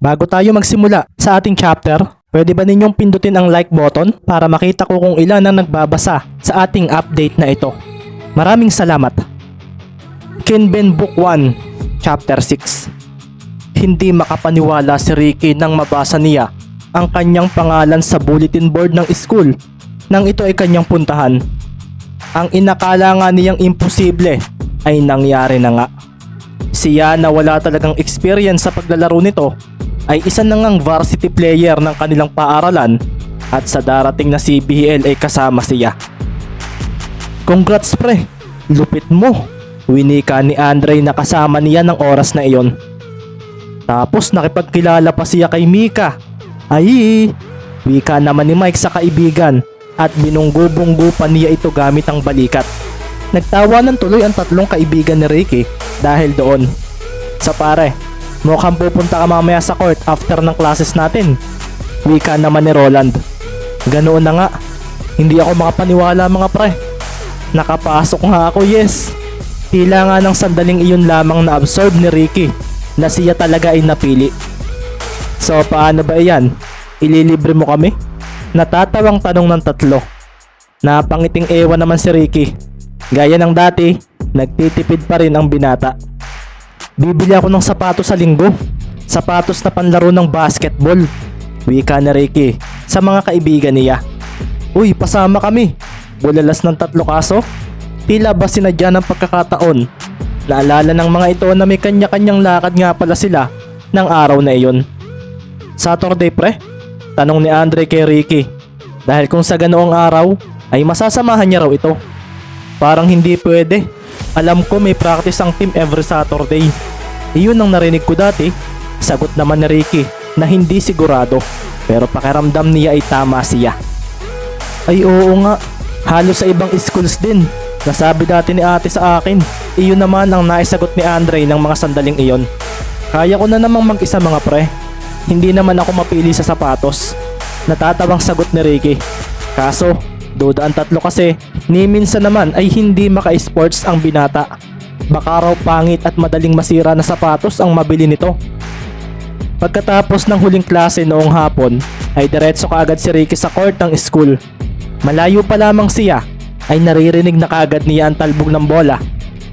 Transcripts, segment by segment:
Bago tayo magsimula sa ating chapter, pwede ba ninyong pindutin ang like button para makita ko kung ilan ang nagbabasa sa ating update na ito. Maraming salamat. Kinben Book 1, Chapter 6 Hindi makapaniwala si Ricky nang mabasa niya ang kanyang pangalan sa bulletin board ng school nang ito ay kanyang puntahan. Ang inakala nga niyang imposible ay nangyari na nga. Siya na wala talagang experience sa paglalaro nito ay isa na ngang varsity player ng kanilang paaralan at sa darating na CBL ay kasama siya. Congrats pre, lupit mo. Winika ni Andre na kasama niya ng oras na iyon. Tapos nakipagkilala pa siya kay Mika. Ay, wika naman ni Mike sa kaibigan at binunggo-bunggo pa niya ito gamit ang balikat. Nagtawanan tuloy ang tatlong kaibigan ni Ricky dahil doon. Sa pare, mukhang pupunta ka mamaya sa court after ng classes natin. Wika naman ni Roland. Ganoon na nga. Hindi ako makapaniwala mga pre. Nakapasok nga ako yes. Tila nga ng sandaling iyon lamang na absorb ni Ricky na siya talaga ay napili. So paano ba iyan? Ililibre mo kami? Natatawang tanong ng tatlo. Napangiting ewan naman si Ricky. Gaya ng dati, nagtitipid pa rin ang binata. Bibili ako ng sapatos sa linggo. Sapatos na panlaro ng basketball. Wika na Ricky sa mga kaibigan niya. Uy, pasama kami. Bulalas ng tatlo kaso. Tila ba sinadya ng pagkakataon. Naalala ng mga ito na may kanya-kanyang lakad nga pala sila ng araw na iyon. Saturday pre? Tanong ni Andre kay Ricky. Dahil kung sa ganoong araw ay masasamahan niya raw ito. Parang hindi pwede. Alam ko may practice ang team every Saturday. Iyon ang narinig ko dati. Sagot naman ni Ricky na hindi sigurado. Pero pakiramdam niya ay tama siya. Ay oo nga. Halos sa ibang schools din. Nasabi dati ni ate sa akin. Iyon naman ang naisagot ni Andre ng mga sandaling iyon. Kaya ko na namang mag-isa mga pre. Hindi naman ako mapili sa sapatos. Natatawang sagot ni Ricky. Kaso, duda ang tatlo kasi, ni minsan naman ay hindi maka-sports ang binata. Baka raw pangit at madaling masira na sapatos ang mabili nito. Pagkatapos ng huling klase noong hapon, ay diretso kaagad si Ricky sa court ng school. Malayo pa lamang siya, ay naririnig na kaagad niya ang talbog ng bola.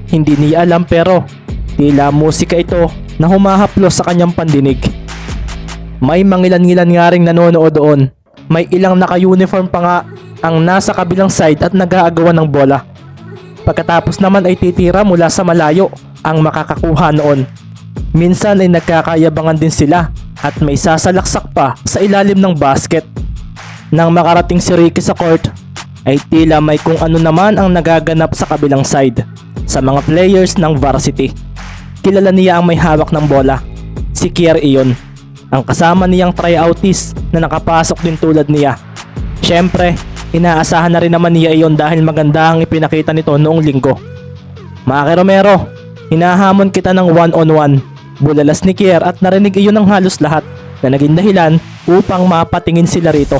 Hindi niya alam pero, tila musika ito na humahaplos sa kanyang pandinig. May mangilan-ngilan nga ring nanonood doon. May ilang naka-uniform pa nga ang nasa kabilang side at nag-aagawan ng bola. Pagkatapos naman ay titira mula sa malayo ang makakakuha noon. Minsan ay nagkakayabangan din sila at may sasalaksak pa sa ilalim ng basket. Nang makarating si Ricky sa court, ay tila may kung ano naman ang nagaganap sa kabilang side sa mga players ng varsity. Kilala niya ang may hawak ng bola, si Kier iyon, ang kasama niyang tryoutist na nakapasok din tulad niya. Siyempre, inaasahan na rin naman niya iyon dahil maganda ang ipinakita nito noong linggo. Maki Romero, hinahamon kita ng one-on-one. Bulalas ni Kier at narinig iyon ng halos lahat na naging dahilan upang mapatingin sila rito.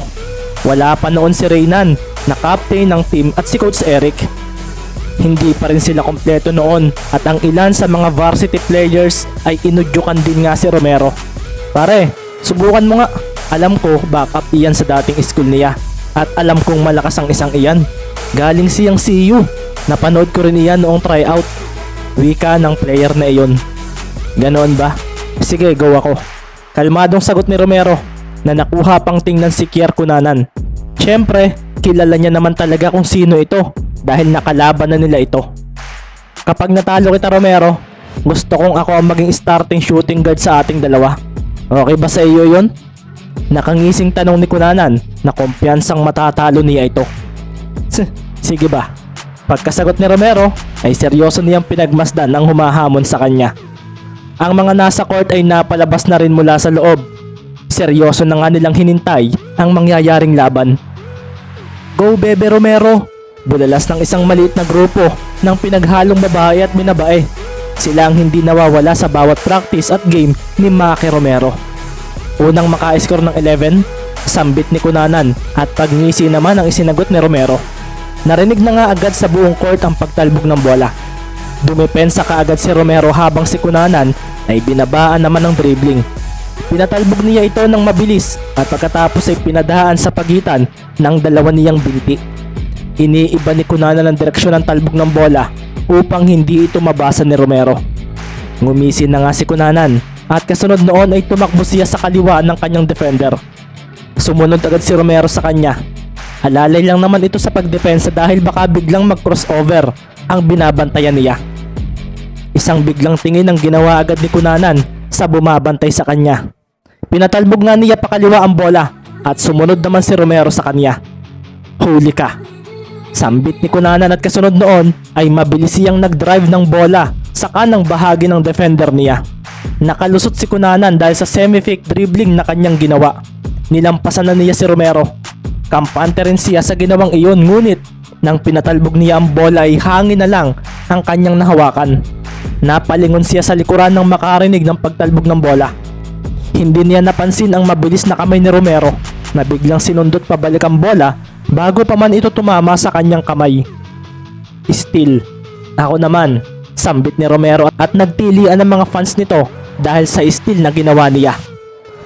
Wala pa noon si Reynan na captain ng team at si Coach Eric. Hindi pa rin sila kompleto noon at ang ilan sa mga varsity players ay inudyukan din nga si Romero. Pare, subukan mo nga. Alam ko backup iyan sa dating school niya at alam kong malakas ang isang iyan. Galing siyang CU. Napanood ko rin iyan noong tryout. Wika ng player na iyon. Ganoon ba? Sige, go ako. Kalmadong sagot ni Romero na nakuha pang tingnan si Kier Kunanan. Siyempre, kilala niya naman talaga kung sino ito dahil nakalaban na nila ito. Kapag natalo kita Romero, gusto kong ako ang maging starting shooting guard sa ating dalawa. Okay ba sa iyo yon? Nakangising tanong ni Kunanan na kumpiyansang matatalo niya ito. Sige ba? Pagkasagot ni Romero ay seryoso niyang pinagmasdan ang humahamon sa kanya. Ang mga nasa court ay napalabas na rin mula sa loob. Seryoso na nga nilang hinintay ang mangyayaring laban. Go Bebe Romero! Bulalas ng isang maliit na grupo ng pinaghalong babae at binabae. Sila ang hindi nawawala sa bawat practice at game ni Maki Romero. Unang maka-score ng 11, sambit ni Kunanan at pagngisi naman ang isinagot ni Romero. Narinig na nga agad sa buong court ang pagtalbog ng bola. Dumepensa kaagad si Romero habang si Kunanan ay binabaan naman ng dribbling. Pinatalbog niya ito ng mabilis at pagkatapos ay pinadaan sa pagitan ng dalawa niyang binti. Iniiba ni Kunana ng direksyon ng talbog ng bola upang hindi ito mabasa ni Romero. Ngumisin na nga si Kunanan at kasunod noon ay tumakbo siya sa kaliwa ng kanyang defender. Sumunod agad si Romero sa kanya. Alalay lang naman ito sa pagdepensa dahil baka biglang mag-crossover ang binabantayan niya. Isang biglang tingin ang ginawa agad ni Kunanan sa bumabantay sa kanya. Pinatalbog nga niya pakaliwa ang bola at sumunod naman si Romero sa kanya. Huli ka. Sambit ni Kunanan at kasunod noon ay mabilis siyang nag-drive ng bola sa kanang bahagi ng defender niya. Nakalusot si Kunanan dahil sa semi-fake dribbling na kanyang ginawa. Nilampasan na niya si Romero. Kampante rin siya sa ginawang iyon ngunit nang pinatalbog niya ang bola ay hangin na lang ang kanyang nahawakan. Napalingon siya sa likuran ng makarinig ng pagtalbog ng bola. Hindi niya napansin ang mabilis na kamay ni Romero na biglang sinundot pabalik ang bola bago pa man ito tumama sa kanyang kamay. Still, ako naman, sambit ni Romero at nagtilian ng mga fans nito dahil sa still na ginawa niya.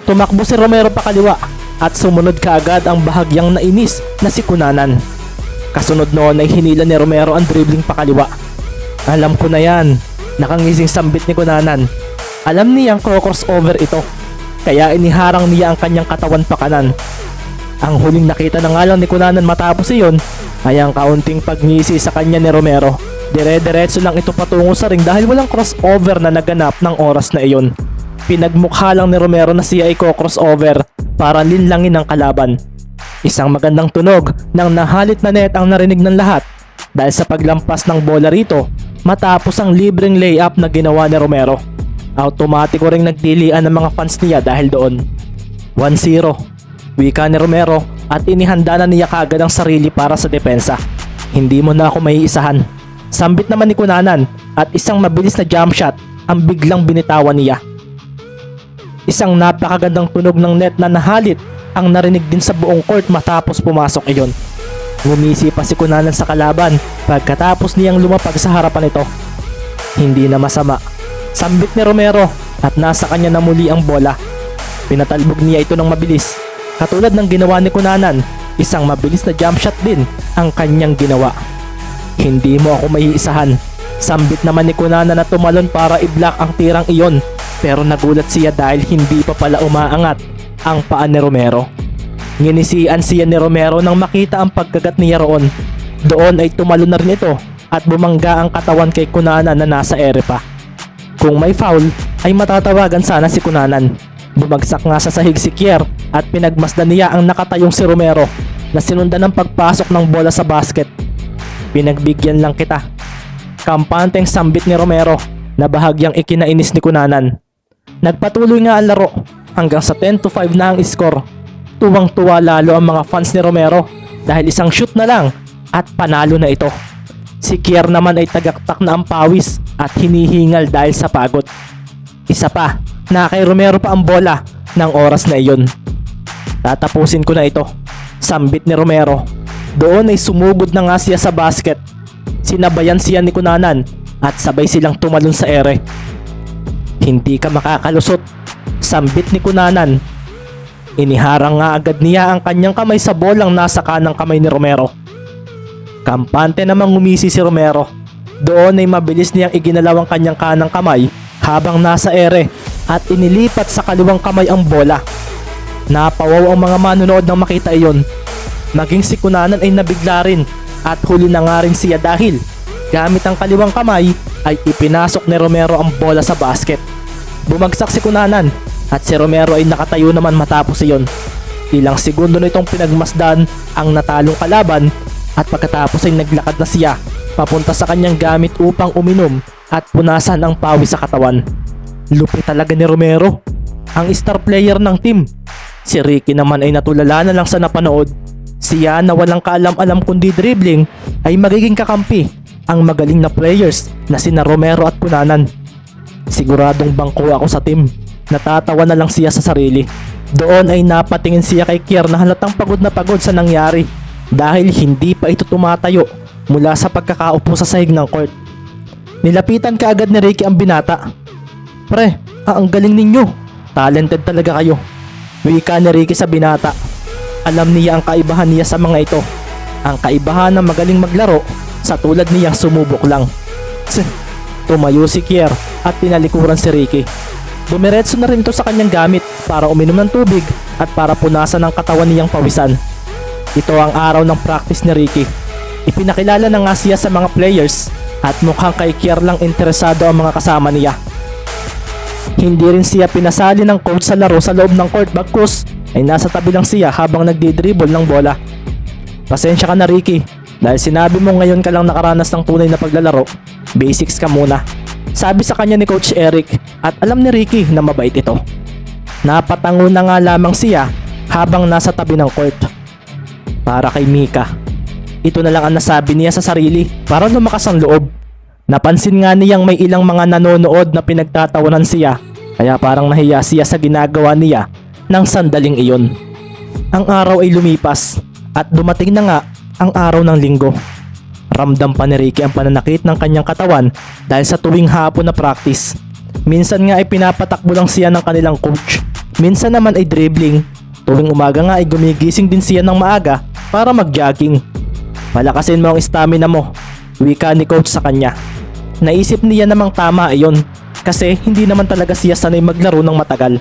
Tumakbo si Romero pa kaliwa at sumunod kaagad ang bahagyang nainis na si Kunanan. Kasunod noon ay hinila ni Romero ang dribbling pa kaliwa. Alam ko na yan, nakangising sambit ni Kunanan. Alam niyang crossover ito, kaya iniharang niya ang kanyang katawan pa kanan. Ang huling nakita na nga lang ni Kunanan matapos iyon ay ang kaunting pagngisi sa kanya ni Romero. Dire-diretso lang ito patungo sa ring dahil walang crossover na naganap ng oras na iyon. Pinagmukha lang ni Romero na siya ay crossover para linlangin ang kalaban. Isang magandang tunog ng nahalit na net ang narinig ng lahat dahil sa paglampas ng bola rito matapos ang libreng layup na ginawa ni Romero. Automatiko ring nagdilian ng mga fans niya dahil doon. 1-0. Wika ni Romero at inihanda na niya kagad ang sarili para sa depensa. Hindi mo na ako maiisahan. Sambit naman ni Kunanan at isang mabilis na jump shot ang biglang binitawan niya. Isang napakagandang tunog ng net na nahalit ang narinig din sa buong court matapos pumasok iyon. Ngumisi pa si Kunanan sa kalaban pagkatapos niyang lumapag sa harapan nito. Hindi na masama. Sambit ni Romero at nasa kanya na muli ang bola. Pinatalbog niya ito ng mabilis. Katulad ng ginawa ni Kunanan, isang mabilis na jump shot din ang kanyang ginawa. Hindi mo ako maiisahan. Sambit naman ni Kunanan na tumalon para i-block ang tirang iyon pero nagulat siya dahil hindi pa pala umaangat ang paa ni Romero. Nginisian siya ni Romero nang makita ang pagkagat niya roon. Doon ay tumalo na rin ito at bumangga ang katawan kay Kunanan na nasa ere pa. Kung may foul ay matatawagan sana si Kunanan. Bumagsak nga sa sahig si Kier at pinagmasdan niya ang nakatayong si Romero na sinundan ng pagpasok ng bola sa basket. Pinagbigyan lang kita. Kampanteng sambit ni Romero na bahagyang ikinainis ni Kunanan. Nagpatuloy nga ang laro hanggang sa 10 to 5 na ang score. Tuwang-tuwa lalo ang mga fans ni Romero dahil isang shoot na lang at panalo na ito. Si Kier naman ay tagaktak na ang pawis at hinihingal dahil sa pagod. Isa pa, na kay Romero pa ang bola ng oras na iyon. Tatapusin ko na ito. Sambit ni Romero. Doon ay sumugod na nga siya sa basket. Sinabayan siya ni Kunanan at sabay silang tumalon sa ere. Hindi ka makakalusot. Sambit ni Kunanan. Iniharang nga agad niya ang kanyang kamay sa bolang nasa kanang kamay ni Romero. Kampante namang ngumisi si Romero. Doon ay mabilis niyang iginalaw ang kanyang kanang kamay habang nasa ere at inilipat sa kaliwang kamay ang bola. Napawaw ang mga manonood nang makita iyon. Maging si Kunanan ay nabigla rin at huli na nga rin siya dahil gamit ang kaliwang kamay ay ipinasok ni Romero ang bola sa basket. Bumagsak si Kunanan at si Romero ay nakatayo naman matapos iyon. Ilang segundo na itong pinagmasdan ang natalong kalaban at pagkatapos ay naglakad na siya papunta sa kanyang gamit upang uminom at punasan ang pawis sa katawan. Lupit talaga ni Romero, ang star player ng team. Si Ricky naman ay natulala na lang sa napanood. Siya na walang kaalam-alam kundi dribbling ay magiging kakampi ang magaling na players na sina Romero at Punanan. Siguradong bangko ako sa team. Natatawa na lang siya sa sarili. Doon ay napatingin siya kay Kier na halatang pagod na pagod sa nangyari dahil hindi pa ito tumatayo mula sa pagkakaupo sa sahig ng court. Nilapitan kaagad ni Ricky ang binata. Pre, ah, ang galing ninyo. Talented talaga kayo. Wika ni Ricky sa binata. Alam niya ang kaibahan niya sa mga ito. Ang kaibahan ng magaling maglaro sa tulad niyang sumubok lang. Tsk, Tumayo si Kier at tinalikuran si Ricky. Dumiretso na rin ito sa kanyang gamit para uminom ng tubig at para punasan ang katawan niyang pawisan. Ito ang araw ng practice ni Ricky. Ipinakilala na nga siya sa mga players at mukhang kay Kier lang interesado ang mga kasama niya. Hindi rin siya pinasali ng coach sa laro sa loob ng court bagkus ay nasa tabi lang siya habang nagdidribble ng bola. Pasensya ka na Ricky dahil sinabi mo ngayon ka lang nakaranas ng tunay na paglalaro, basics ka muna. Sabi sa kanya ni Coach Eric at alam ni Ricky na mabait ito. Napatango na nga lamang siya habang nasa tabi ng court. Para kay Mika. Ito na lang ang nasabi niya sa sarili para lumakas ang loob. Napansin nga niyang may ilang mga nanonood na pinagtatawanan siya kaya parang nahiya siya sa ginagawa niya ng sandaling iyon. Ang araw ay lumipas at dumating na nga ang araw ng linggo. Ramdam pa ni Ricky ang pananakit ng kanyang katawan dahil sa tuwing hapon na practice. Minsan nga ay pinapatakbo lang siya ng kanilang coach. Minsan naman ay dribbling. Tuwing umaga nga ay gumigising din siya ng maaga para mag-jogging. Palakasin mo ang stamina mo, wika ni coach sa kanya. Naisip niya namang tama iyon kasi hindi naman talaga siya sanay maglaro ng matagal.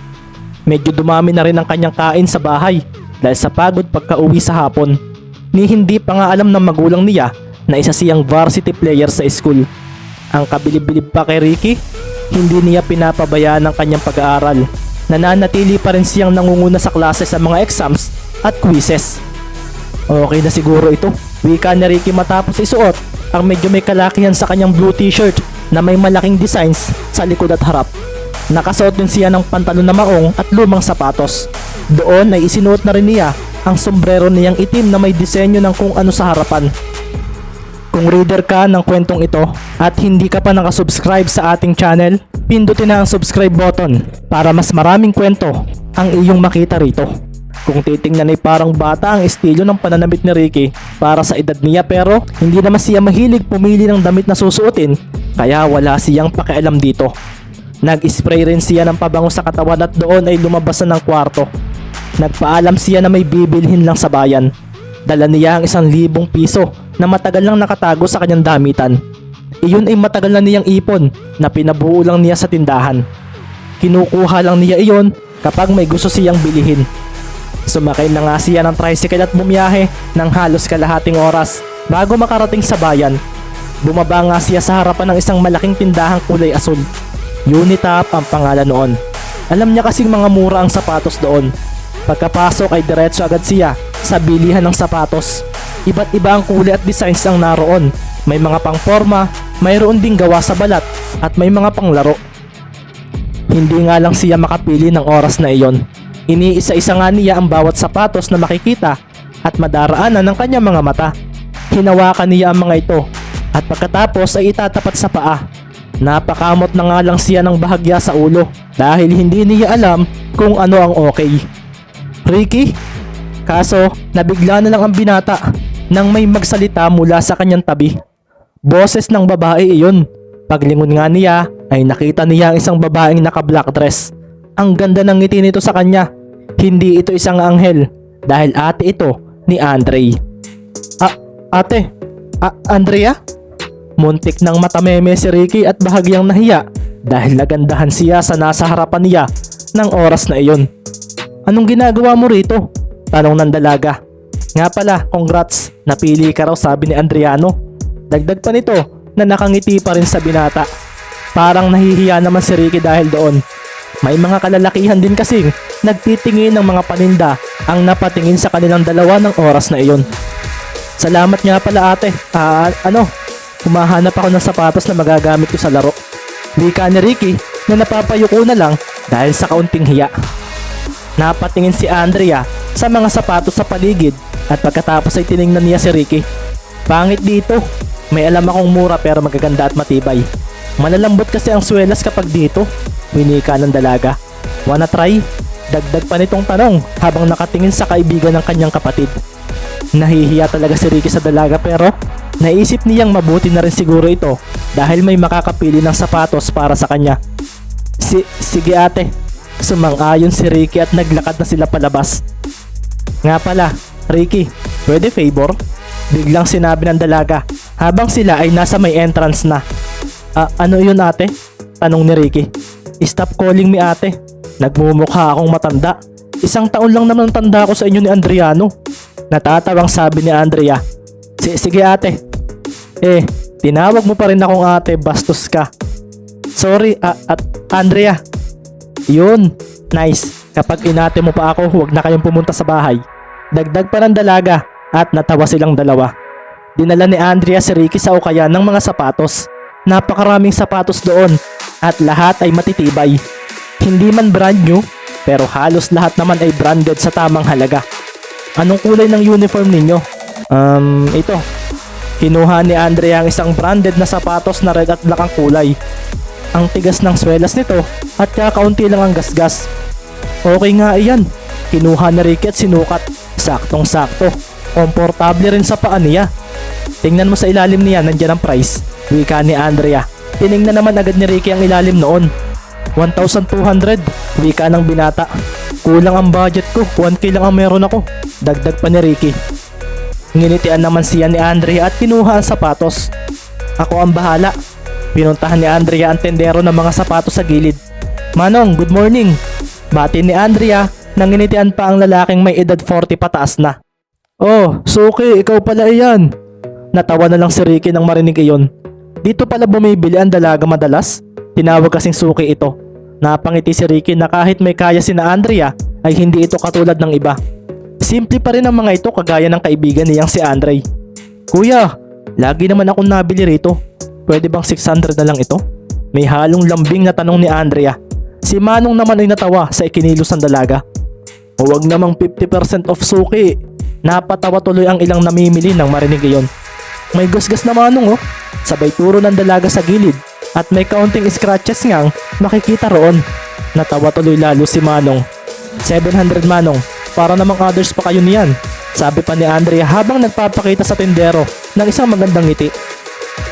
Medyo dumami na rin ang kanyang kain sa bahay dahil sa pagod pagka-uwi sa hapon. Ni hindi pa nga alam ng magulang niya na isa siyang varsity player sa school. Ang kabilib-bilib pa kay Ricky, hindi niya pinapabayaan ang kanyang pag-aaral. Nananatili pa rin siyang nangunguna sa klase sa mga exams at quizzes. Okay na siguro ito. Wika ni Ricky matapos isuot ang medyo may kalakihan sa kanyang blue t-shirt na may malaking designs sa likod at harap. Nakasuot din siya ng pantalon na maong at lumang sapatos. Doon ay isinuot na rin niya ang sombrero niyang itim na may disenyo ng kung ano sa harapan. Kung reader ka ng kwentong ito at hindi ka pa nakasubscribe sa ating channel, pindutin na ang subscribe button para mas maraming kwento ang iyong makita rito. Kung titingnan ay parang bata ang estilo ng pananamit ni Ricky para sa edad niya pero hindi naman siya mahilig pumili ng damit na susuotin kaya wala siyang pakialam dito. Nag-spray rin siya ng pabango sa katawan at doon ay lumabas na ng kwarto. Nagpaalam siya na may bibilhin lang sa bayan. Dala niya ang isang libong piso na matagal lang nakatago sa kanyang damitan. Iyon ay matagal na niyang ipon na pinabuo lang niya sa tindahan. Kinukuha lang niya iyon kapag may gusto siyang bilihin. Sumakay na nga siya ng tricycle at bumiyahe ng halos kalahating oras bago makarating sa bayan. Bumaba nga siya sa harapan ng isang malaking tindahang kulay asul. Unitap ang pangalan noon. Alam niya kasing mga mura ang sapatos doon. Pagkapasok ay diretso agad siya sa bilihan ng sapatos. Iba't iba ang kulay at designs ang naroon. May mga pangforma, mayroon ding gawa sa balat at may mga panglaro. Hindi nga lang siya makapili ng oras na iyon. Iniisa-isa nga niya ang bawat sapatos na makikita at madaraanan ng kanyang mga mata. Hinawakan niya ang mga ito at pagkatapos ay itatapat sa paa. Napakamot na nga lang siya ng bahagya sa ulo dahil hindi niya alam kung ano ang okay. Ricky? Kaso, nabigla na lang ang binata nang may magsalita mula sa kanyang tabi. Boses ng babae iyon. Paglingon nga niya ay nakita niya ang isang babaeng naka-black dress. Ang ganda ng ngiti nito sa kanya. Hindi ito isang anghel dahil ate ito ni Andre. Ah, ate? A- Andrea? Muntik ng matameme si Ricky at bahagyang nahiya dahil nagandahan siya sa nasa harapan niya ng oras na iyon. Anong ginagawa mo rito? Tanong ng dalaga. Nga pala, congrats, napili ka raw sabi ni Andriano. Dagdag pa nito na nakangiti pa rin sa binata. Parang nahihiya naman si Ricky dahil doon. May mga kalalakihan din kasing nagtitingin ng mga paninda ang napatingin sa kanilang dalawa ng oras na iyon. Salamat nga pala ate. Ah, ano? Humahanap ako ng sapatos na magagamit ko sa laro. Wika ni Ricky na napapayuko na lang dahil sa kaunting hiya. Napatingin si Andrea sa mga sapatos sa paligid at pagkatapos ay tiningnan niya si Ricky. Pangit dito. May alam akong mura pero magaganda at matibay. Malalambot kasi ang swelas kapag dito. Winika ng dalaga. Wanna try? Dagdag pa nitong tanong habang nakatingin sa kaibigan ng kanyang kapatid. Nahihiya talaga si Ricky sa dalaga pero naisip niyang mabuti na rin siguro ito dahil may makakapili ng sapatos para sa kanya. Si, sige ate, Sumang-ayon si Ricky at naglakad na sila palabas. Nga pala, Ricky, pwede favor? Biglang sinabi ng dalaga habang sila ay nasa may entrance na. Ah, ano yun ate? Tanong ni Ricky. Stop calling me ate. Nagmumukha akong matanda. Isang taon lang naman tanda ko sa inyo ni Andriano. Natatawang sabi ni Andrea. "Si- sige ate. Eh, tinawag mo pa rin akong ate, bastos ka. Sorry, ah, at Andrea. Yun, nice. Kapag inate mo pa ako, huwag na kayong pumunta sa bahay. Dagdag pa ng dalaga at natawa silang dalawa. Dinala ni Andrea si Ricky sa ukayan ng mga sapatos. Napakaraming sapatos doon at lahat ay matitibay. Hindi man brand new, pero halos lahat naman ay branded sa tamang halaga. Anong kulay ng uniform ninyo? Um, ito. Kinuha ni Andrea ang isang branded na sapatos na red at black ang kulay. Ang tigas ng swelas nito at kakaunti lang ang gasgas. Okay nga iyan. Kinuha ni Ricky at sinukat. Saktong sakto. Komportable rin sa paa niya. Tingnan mo sa ilalim niya, nandiyan ang price. Wika ni Andrea. Tiningnan naman agad ni Ricky ang ilalim noon. 1,200. Wika ng binata. Kulang ang budget ko, 1k lang ang meron ako. Dagdag pa ni Ricky. Nginitian naman siya ni Andrea at kinuha ang sapatos. Ako ang bahala. Pinuntahan ni Andrea ang tendero ng mga sapatos sa gilid. Manong, good morning. Bati ni Andrea nang nginitian pa ang lalaking may edad 40 pataas na. Oh, Suki, ikaw pala iyan. Natawa na lang si Ricky nang marinig iyon. Dito pala bumibili ang dalaga madalas. Tinawag kasing Suki ito. Napangiti si Ricky na kahit may kaya si na Andrea ay hindi ito katulad ng iba. Simple pa rin ang mga ito kagaya ng kaibigan niyang si Andre. Kuya, lagi naman akong nabili rito. Pwede bang 600 na lang ito? May halong lambing na tanong ni Andrea. Si Manong naman ay natawa sa ikinilos ng dalaga. Huwag namang 50% off suki. Napatawa tuloy ang ilang namimili nang marinig iyon. May gasgas na manong oh. Sabay turo ng dalaga sa gilid at may kaunting scratches ngang makikita roon. Natawa tuloy lalo si Manong. 700 Manong, para namang others pa kayo niyan. Sabi pa ni Andrea habang nagpapakita sa tindero ng isang magandang ngiti.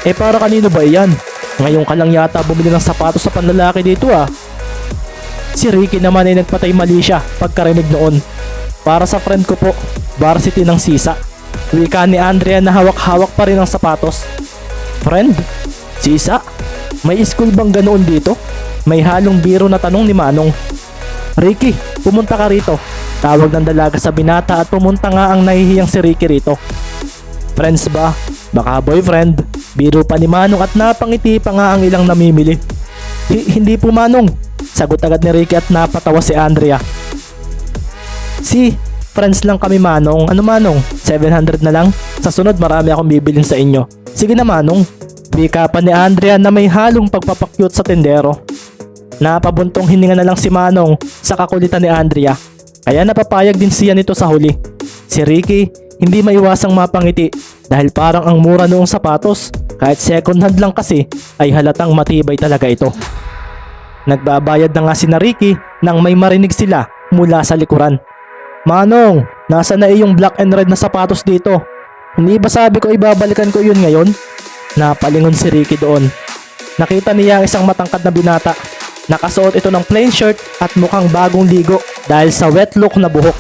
Eh para kanino ba iyan? Ngayon ka lang yata bumili ng sapatos sa panlalaki dito ah. Si Ricky naman ay nagpatay mali siya pagkarinig noon. Para sa friend ko po, varsity ng sisa. Wika ni Andrea na hawak-hawak pa rin ang sapatos. Friend? Sisa? May school bang ganoon dito? May halong biro na tanong ni Manong. Ricky, pumunta ka rito. Tawag ng dalaga sa binata at pumunta nga ang nahihiyang si Ricky rito. Friends ba? Baka boyfriend. Biro pa ni Manong at napangiti pa nga ang ilang namimili. Hi- hindi po Manong. Sagot agad ni Ricky at napatawa si Andrea. Si, friends lang kami Manong. Ano Manong? 700 na lang? Sa sunod marami akong bibilin sa inyo. Sige na Manong. Bika pa ni Andrea na may halong pagpapakyut sa tendero. Napabuntong hininga na lang si Manong sa kakulitan ni Andrea. Kaya napapayag din siya nito sa huli. Si Ricky, hindi maiwasang mapangiti dahil parang ang mura noong sapatos. Kahit second hand lang kasi ay halatang matibay talaga ito. Nagbabayad na nga si Ricky nang may marinig sila mula sa likuran. Manong, nasa na iyong black and red na sapatos dito? Hindi ba sabi ko ibabalikan ko yun ngayon? Napalingon si Ricky doon. Nakita niya ang isang matangkad na binata. Nakasuot ito ng plain shirt at mukhang bagong ligo dahil sa wet look na buhok.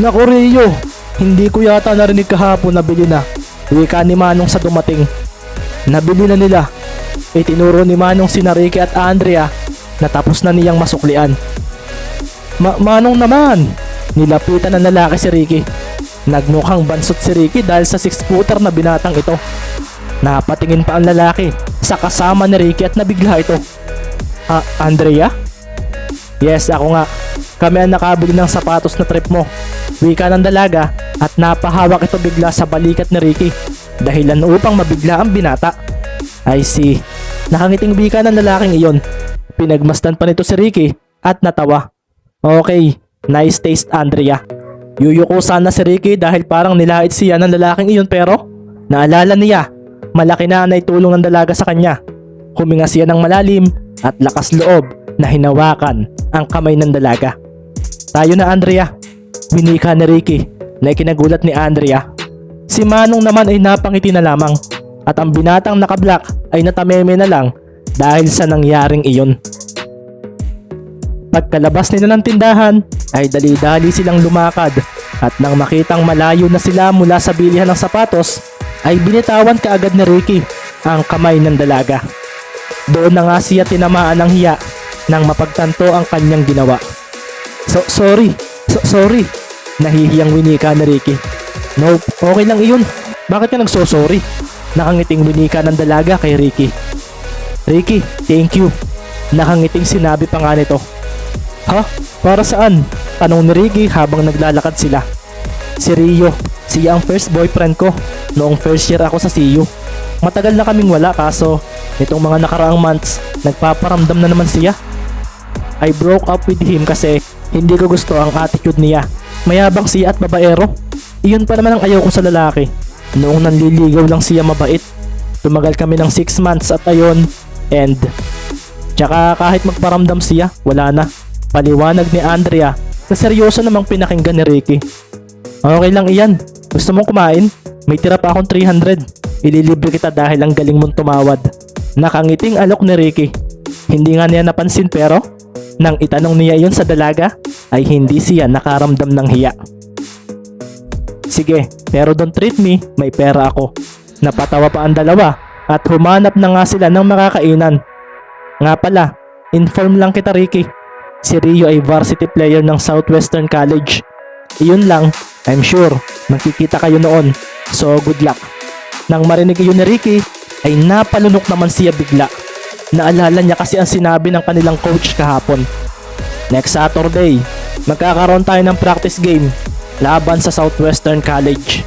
Naku Rio, hindi ko yata narinig kahapon na bili na. Wika ni Manong sa dumating. Nabili na nila. Itinuro ni Manong si Ricky at Andrea na tapos na niyang masuklian. Ma Manong naman! Nilapitan ng lalaki si Ricky. Nagmukhang bansot si Ricky dahil sa 6-footer na binatang ito. Napatingin pa ang lalaki sa kasama ni Ricky at nabigla ito. Ah, Andrea? Yes, ako nga. Kami ang nakabili ng sapatos na trip mo. Wika ng dalaga at napahawak ito bigla sa balikat ni Ricky. Dahilan upang mabigla ang binata. I see. Nakangiting wika ng lalaking iyon. Pinagmasdan pa nito si Ricky at natawa. Okay, nice taste Andrea. Yuyuko sana si Ricky dahil parang nilait siya ng lalaking iyon pero naalala niya malaki na ang naitulong ng dalaga sa kanya. Huminga siya ng malalim at lakas loob na hinawakan ang kamay ng dalaga. Tayo na Andrea. Winika ni Ricky na ikinagulat ni Andrea. Si Manong naman ay napangiti na lamang at ang binatang naka-black ay natameme na lang dahil sa nangyaring iyon. Pagkalabas nila ng tindahan ay dali-dali silang lumakad at nang makitang malayo na sila mula sa bilihan ng sapatos ay binitawan kaagad ni Ricky ang kamay ng dalaga. Doon na nga siya tinamaan ng hiya nang mapagtanto ang kanyang ginawa. So, sorry. So, sorry. Nahihiyang winika ni Ricky. Nope, okay lang iyon. Bakit ka nagsosorry? Nakangiting winika ng dalaga kay Ricky. Ricky, thank you. Nakangiting sinabi pa nga nito. Ha? Para saan? Tanong ni Ricky habang naglalakad sila. Si Rio, siya ang first boyfriend ko noong first year ako sa CU. Matagal na kaming wala kaso itong mga nakaraang months nagpaparamdam na naman siya. I broke up with him kasi hindi ko gusto ang attitude niya. Mayabang siya at babaero. Iyon pa naman ang ayaw ko sa lalaki. Noong nanliligaw lang siya mabait. Tumagal kami ng 6 months at ayon, end. Tsaka kahit magparamdam siya, wala na. Paliwanag ni Andrea na seryoso namang pinakinggan ni Ricky. Okay lang iyan. Gusto mong kumain? May tira pa akong 300. Ililibre kita dahil ang galing mong tumawad. Nakangiting alok ni Ricky. Hindi nga niya napansin pero nang itanong niya iyon sa dalaga ay hindi siya nakaramdam ng hiya. Sige, pero don't treat me, may pera ako. Napatawa pa ang dalawa at humanap na nga sila ng makakainan. Nga pala, inform lang kita Ricky. Si Rio ay varsity player ng Southwestern College. Iyon lang, I'm sure, magkikita kayo noon. So good luck. Nang marinig iyon ni Ricky, ay napalunok naman siya bigla. Naalala niya kasi ang sinabi ng kanilang coach kahapon. Next Saturday, magkakaroon tayo ng practice game laban sa Southwestern College.